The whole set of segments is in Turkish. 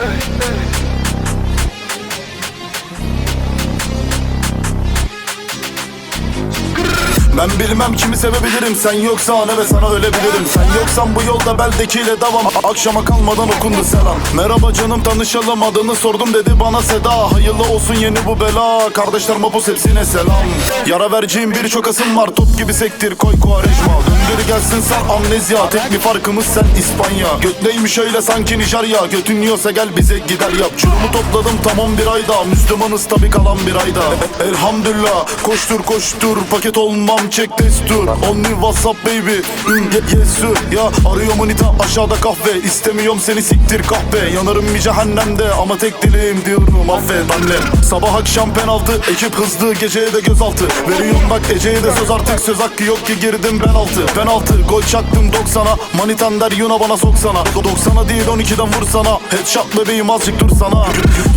Hey, hey. Ben bilmem kimi sevebilirim. Sen yoksan evet sana ölebilirim. Sen yoksan bu yolda beldekiyle devam. Akşama kalmadan okundu selam. Merhaba canım tanışalım. Adını sordum dedi bana Seda. Hayırlı olsun yeni bu bela. Kardeşler mapus hepsine selam. Yara vereceğim birçok asım var. Top gibi sektir koy kuarejma. Döndür gelsin sen amnezya. Tek bir farkımız sen İspanya. Götleymiş öyle sanki Nijerya. Götün yiyorsa gel bize gider yap. Çurumu topladım tamam bir ayda. Müslümanız tabi kalan bir ayda. Elhamdülillah. Koştur koştur. Paket olmam çek destur. Only whatsapp baby. Mm, ye- Yes sir ya arıyor manita aşağıda kahve. İstemiyorum seni siktir kahve. Yanarım bir cehennemde ama tek dileğim diyorum affet annem. Sabah akşam penaltı ekip hızlı geceye de gözaltı. Veriyorum bak Ece'ye de söz artık. Söz hakkı yok ki girdim penaltı. Penaltı gol çaktım 90'a Manitan der Yuna bana soksana. 90'a değil 12'den vursana. Headshot bebeğim azıcık dursana.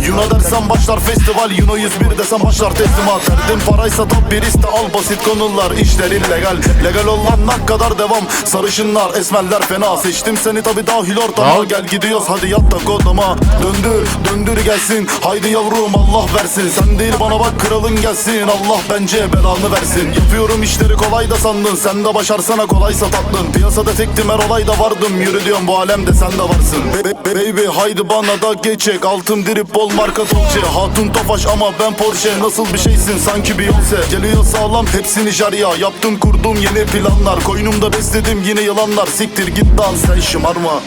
Yuna dersen başlar festival. Yuno 101 desem başlar teslimat. Derdim paraysa top bir iste al basit konular işler illegal. Legal olana kadar devam. Sarışınlar esmerler fena. Seçtim seni tabi dahil ortama. Gel gidiyoruz hadi yat da kodlama Döndür döndür gelsin. Haydi yavrum Allah versin. Sen değil bana bak kralın gelsin. Allah bence belanı versin. Yapıyorum işleri kolay da sandın. Sen de başarsana kolaysa tatlın. Piyasada tektim her olayda vardım. Yürü diyorum bu alemde sen de varsın. Be- be- Baby haydi bana da geçek. Altın drip bol marka Dolce Hatun Tofaş ama ben Porsche. Nasıl bir şeysin? Sanki Beyoncé. Geliyor sağlam hepsi Nijerya Yaptım kurdum yeni planlar. Koynumda besledim yine yılanlar Siktir git lan sen şımarma